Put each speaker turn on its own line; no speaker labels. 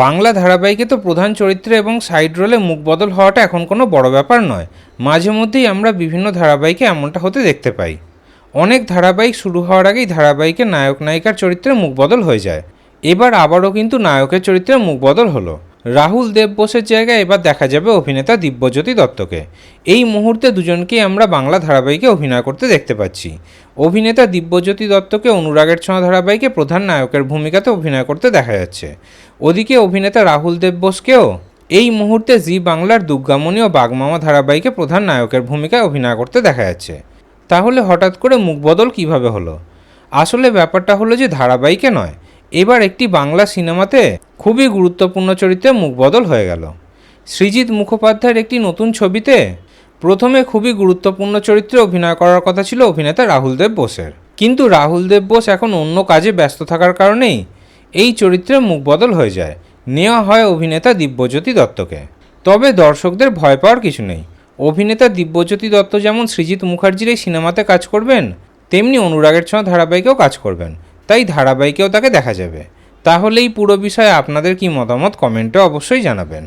বাংলা ধারাবাহিকে তো প্রধান চরিত্রে এবং সাইড রোলে মুখ বদল হওয়াটা এখন কোনো বড় ব্যাপার নয়। মাঝে মধ্যেই আমরা বিভিন্ন ধারাবাহিকে এমনটা হতে দেখতে পাই। অনেক ধারাবাহিক শুরু হওয়ার আগেই ধারাবাহিকে নায়ক নায়িকার চরিত্রে মুখ বদল হয়ে যায়। এবার আবারও কিন্তু নায়কের চরিত্রে মুখ বদল হলো। রাহুল দেব বোসের জায়গায় এবার দেখা যাবে অভিনেতা দিব্যজ্যোতি দত্তকে। এই মুহূর্তে দুজনকেই আমরা বাংলা ধারাবাহিকে অভিনয় করতে দেখতে পাচ্ছি। অভিনেতা দিব্যজ্যোতি দত্তকে অনুরাগের ছোঁয়া ধারাবাহিকে প্রধান নায়কের ভূমিকাতে অভিনয় করতে দেখা যাচ্ছে। ওদিকে অভিনেতা রাহুল দেব বোসকেও এই মুহূর্তে জি বাংলার দুর্গামণি ও বাগমামা ধারাবাহিকে প্রধান নায়কের ভূমিকায় অভিনয় করতে দেখা যাচ্ছে। তাহলে হঠাৎ করে মুখ বদল কীভাবে হলো? আসলে ব্যাপারটা হলো যে ধারাবাহিকে নয় এবার একটি বাংলা সিনেমাতে খুবই গুরুত্বপূর্ণ চরিত্রে মুখ বদল হয়ে গেল। সৃজিৎ মুখোপাধ্যায়ের একটি নতুন ছবিতে প্রথমে খুবই গুরুত্বপূর্ণ চরিত্রে অভিনয় করার কথা ছিল অভিনেতা রাহুল দেব বোসের। কিন্তু রাহুল দেব বোস এখন অন্য কাজে ব্যস্ত থাকার কারণেই এই চরিত্রে মুখ বদল হয়ে যায়। নেওয়া হয় অভিনেতা দিব্যজ্যোতি দত্তকে। তবে দর্শকদের ভয় পাওয়ার কিছু নেই। অভিনেতা দিব্যজ্যোতি দত্ত যেমন সৃজিৎ মুখার্জির এই সিনেমাতে কাজ করবেন, তেমনি অনুরাগের ছোঁয়া ধারাবাহিকেও কাজ করবেন। তাই ধারাবাহিকেও তাকে দেখা যাবে। তাহলে এই পুরো বিষয়ে আপনাদের কি মতামত কমেন্টে অবশ্যই জানাবেন।